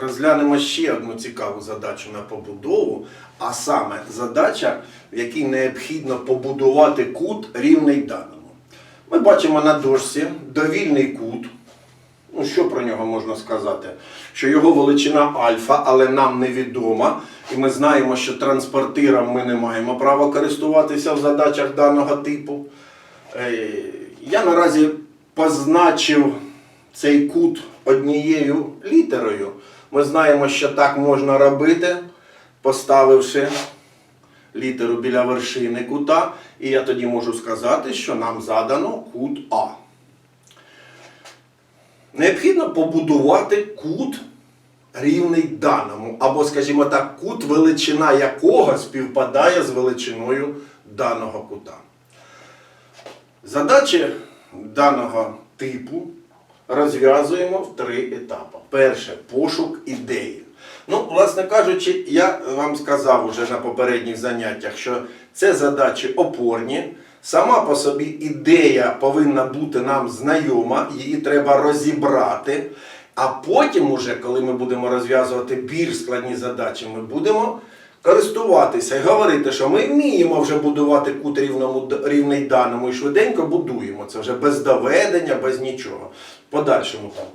Розглянемо ще одну цікаву задачу на побудову, а саме задача, в якій необхідно побудувати кут рівний даному. Ми бачимо на дошці довільний кут. Ну, що про нього можна сказати? Що його величина альфа, але нам невідома. І ми знаємо, що транспортиром ми не маємо права користуватися в задачах даного типу. Е, Я наразі позначив цей кут однією літерою. Ми знаємо, що так можна робити, поставивши літеру біля вершини кута. І я тоді можу сказати, що нам задано кут А. Необхідно побудувати кут рівний даному, або, скажімо так, кут, величина якого співпадає з величиною даного кута. Задачі даного типу розв'язуємо в три етапи. Перше пошук ідеї. Ну, власне кажучи, я вам сказав уже на попередніх заняттях, що це задачі опорні. Сама по собі ідея повинна бути нам знайома, її треба розібрати. А потім, уже, коли ми будемо розв'язувати більш складні задачі, ми будемо користуватися і говорити, що ми вміємо вже будувати кут рівному, рівний даному і швиденько будуємо. Це вже без доведення, без нічого. Подальшому там.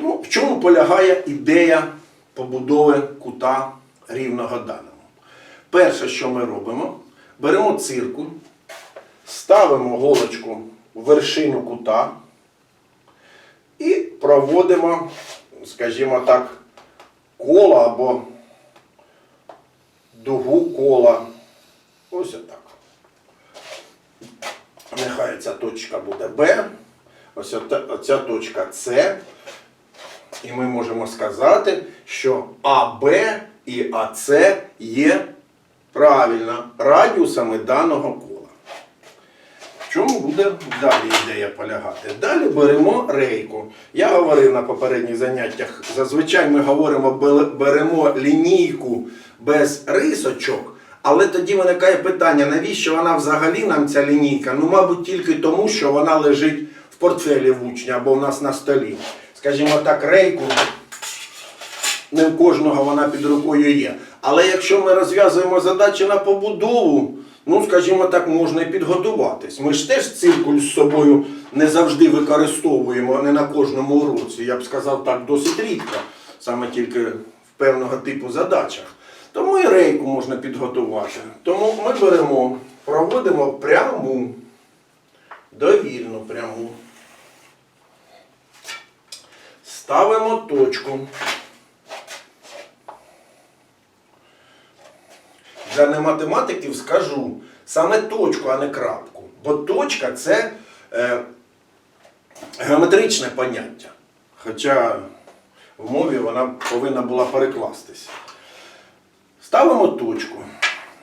Ну, в чому полягає ідея побудови кута рівного даному? Перше, що ми робимо, беремо циркуль, ставимо голочку в вершину кута і проводимо, скажімо так, коло або дугу кола. Ось отак. Нехай ця точка буде Б, ось оця точка С. І ми можемо сказати, що АБ і АС є правильно радіусами даного кола. Чому буде далі ідея полягати? Далі беремо рейку. Я говорив на попередніх заняттях, зазвичай ми говоримо, бе- беремо лінійку без рисочок, але тоді виникає питання, навіщо вона взагалі нам ця лінійка? Ну, мабуть, тільки тому, що вона лежить в портфелі в учня або в нас на столі. Скажімо так, рейку не в кожного вона під рукою є. Але якщо ми розв'язуємо задачі на побудову, ну, скажімо так, можна і підготуватись. Ми ж теж циркуль з собою не завжди використовуємо, не на кожному уроці. Я б сказав так досить рідко, саме тільки в певного типу задачах. Тому і рейку можна підготувати. Тому ми беремо, проводимо пряму, довільну пряму. Ставимо точку. Для нематематиків скажу саме точку, а не крапку. Бо точка це е, геометричне поняття. Хоча в мові вона повинна була перекластися. Ставимо точку.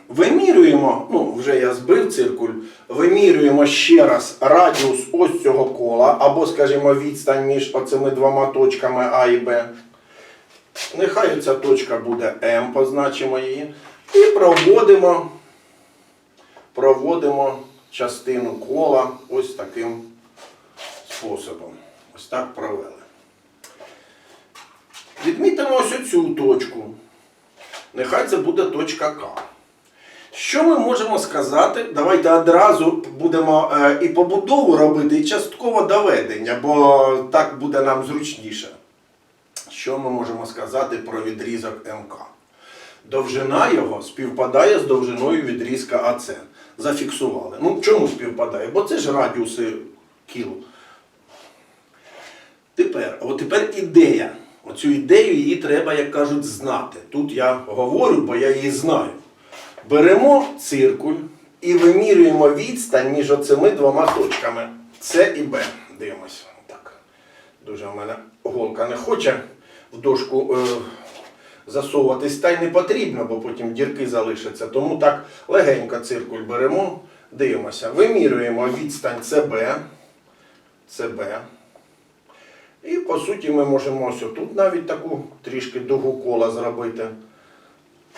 Вимірюємо, ну вже я збив циркуль, вимірюємо ще раз радіус ось цього кола, або, скажімо, відстань між оцими двома точками А і Б. Нехай ця точка буде М, позначимо її. І проводимо, проводимо частину кола ось таким способом. Ось так провели. Відмітимо ось цю точку. Нехай це буде точка К. Що ми можемо сказати? Давайте одразу будемо е, і побудову робити, і частково доведення, бо так буде нам зручніше. Що ми можемо сказати про відрізок МК? Довжина його співпадає з довжиною відрізка АЦ. Зафіксували. Ну чому співпадає? Бо це ж радіуси кіл. Тепер, от тепер ідея. Оцю ідею її треба, як кажуть, знати. Тут я говорю, бо я її знаю. Беремо циркуль і вимірюємо відстань між оцими двома точками С і Б. Дивимось. Так. Дуже в мене голка не хоче в дошку е, засовуватись, та й не потрібно, бо потім дірки залишаться. Тому так легенько циркуль беремо, дивимося. Вимірюємо відстань СБ. СБ. І по суті ми можемо ось тут навіть таку трішки дугу кола зробити.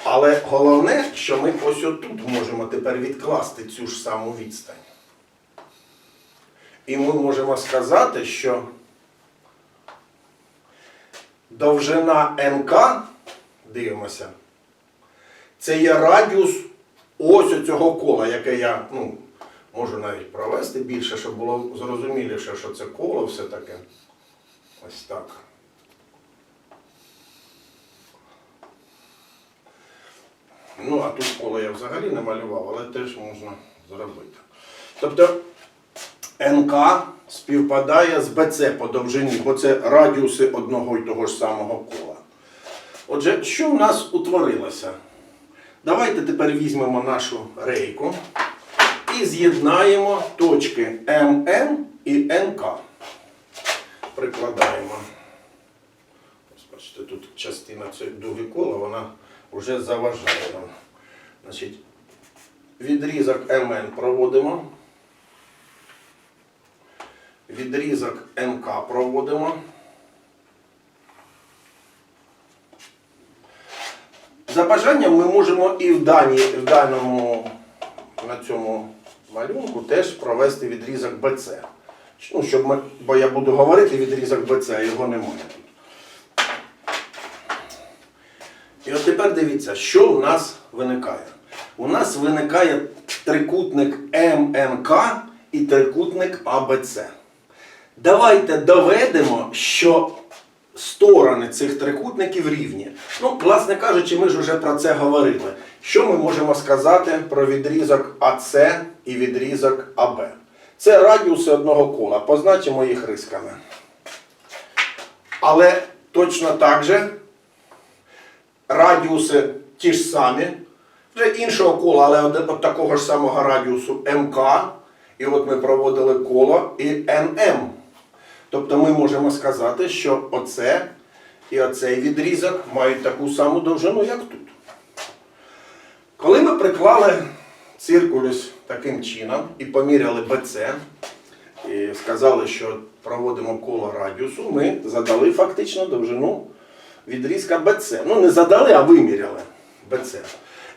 Але головне, що ми ось отут можемо тепер відкласти цю ж саму відстань. І ми можемо сказати, що довжина НК, дивимося, це є радіус ось цього кола, яке я ну, можу навіть провести більше, щоб було зрозуміліше, що це коло все таке. Ось так. Ну, а тут коло я взагалі не малював, але теж можна зробити. Тобто НК співпадає з БЦ по довжині, бо це радіуси одного і того ж самого кола. Отже, що в нас утворилося? Давайте тепер візьмемо нашу рейку і з'єднаємо точки МН і НК. Прикладаємо. Ось бачите, тут частина цієї дуги кола, вона вже заважає нам. Значить, відрізок МН проводимо. Відрізок НК проводимо. Бажанням ми можемо і в, даній, в даному на цьому малюнку теж провести відрізок БЦ. Ну, щоб ми, бо я буду говорити відрізок БЦ, а його немає. І от тепер дивіться, що у нас виникає. У нас виникає трикутник МНК і трикутник АБЦ. Давайте доведемо, що сторони цих трикутників рівні. Ну, власне кажучи, ми ж вже про це говорили. Що ми можемо сказати про відрізок АС і відрізок АБ? Це радіуси одного кола. Позначимо їх рисками. Але точно так же радіуси ті ж самі, вже іншого кола, але от, такого ж самого радіусу МК. І от ми проводили коло і НМ. Тобто ми можемо сказати, що оце і оцей відрізок мають таку саму довжину, як тут. Коли ми приклали циркулюс таким чином і поміряли BC, і сказали, що проводимо коло радіусу, ми задали фактично довжину відрізка BC. Ну, не задали, а виміряли BC.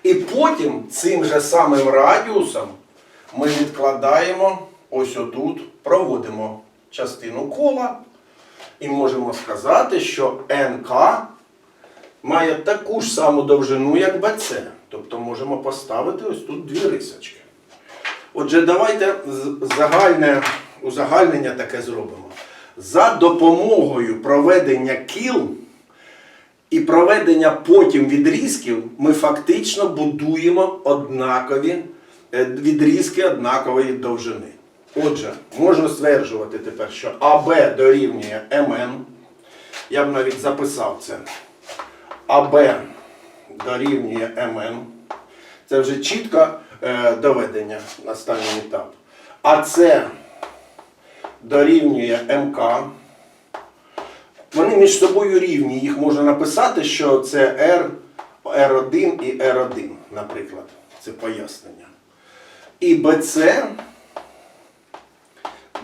І потім цим же самим радіусом ми відкладаємо ось отут, проводимо частину кола і можемо сказати, що НК має таку ж саму довжину, як BC. Тобто можемо поставити ось тут дві рисочки. Отже, давайте загальне узагальнення таке зробимо. За допомогою проведення кіл і проведення потім відрізків ми фактично будуємо однакові е, відрізки однакової довжини. Отже, можна стверджувати тепер, що АБ дорівнює МН. Я б навіть записав це. АБ дорівнює МН. Це вже чітко е, доведення на останній етап. АЦ дорівнює МК. Вони між собою рівні. Їх можна написати, що це R, R1 і R1, наприклад. Це пояснення. І BC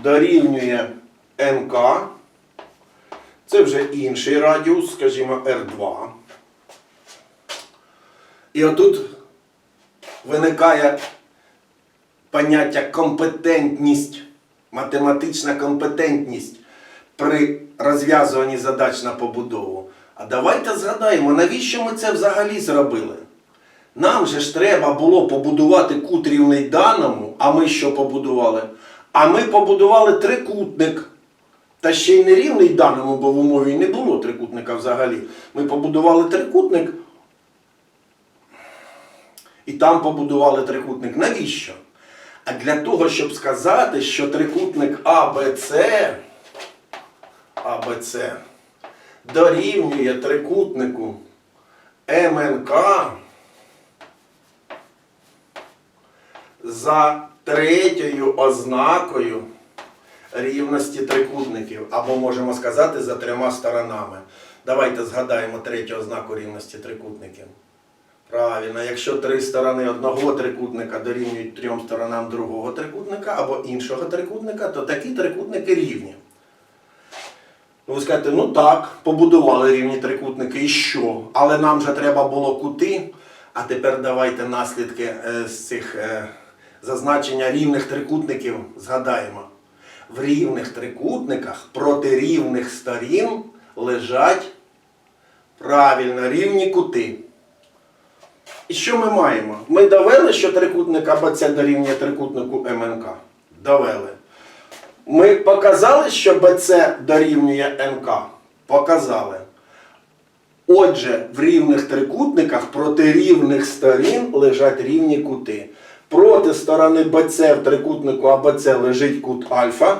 дорівнює НК. Це вже інший радіус, скажімо, R2. І отут виникає поняття компетентність, математична компетентність при розв'язуванні задач на побудову. А давайте згадаємо, навіщо ми це взагалі зробили? Нам же ж треба було побудувати кут рівний даному, а ми що побудували? А ми побудували трикутник. Та ще й не рівний даному, бо в умові не було трикутника взагалі. Ми побудували трикутник. І там побудували трикутник. Навіщо? А для того, щоб сказати, що трикутник АБЦ, АБЦ дорівнює трикутнику МНК за третьою ознакою рівності трикутників, або можемо сказати за трьома сторонами. Давайте згадаємо третю ознаку рівності трикутників. Правильно, якщо три сторони одного трикутника дорівнюють трьом сторонам другого трикутника або іншого трикутника, то такі трикутники рівні. Ну, ви скажете, ну так, побудували рівні трикутники і що? Але нам же треба було кути. А тепер давайте наслідки е, з цих е, зазначення рівних трикутників згадаємо. В рівних трикутниках проти рівних сторін лежать Правильно, рівні кути. І що ми маємо? Ми довели, що трикутник АБЦ дорівнює трикутнику МНК. Довели. Ми показали, що БЦ дорівнює НК. Показали. Отже, в рівних трикутниках проти рівних сторін лежать рівні кути. Проти сторони БЦ в трикутнику АБЦ лежить кут альфа.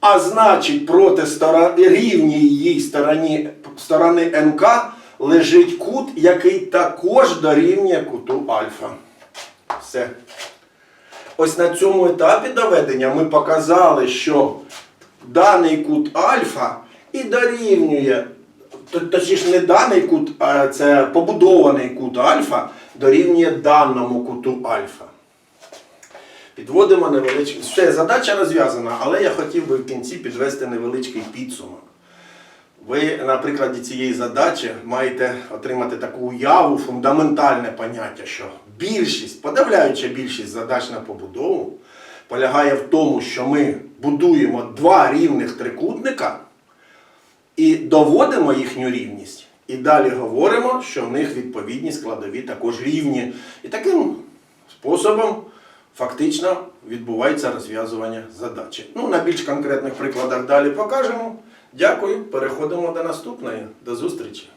А значить, проти стора- рівній її стороні, сторони НК лежить кут, який також дорівнює куту альфа. Все. Ось на цьому етапі доведення ми показали, що даний кут альфа і дорівнює, точніше не даний кут, а це побудований кут альфа дорівнює даному куту альфа. Підводимо невеличкий. Все, задача розв'язана, але я хотів би в кінці підвести невеличкий підсумок. Ви на прикладі цієї задачі маєте отримати таку уяву, фундаментальне поняття, що більшість, подавляюча більшість задач на побудову полягає в тому, що ми будуємо два рівних трикутника і доводимо їхню рівність. І далі говоримо, що в них відповідні складові також рівні. І таким способом фактично відбувається розв'язування задачі. Ну, на більш конкретних прикладах далі покажемо. Дякую. Переходимо до наступної. До зустрічі.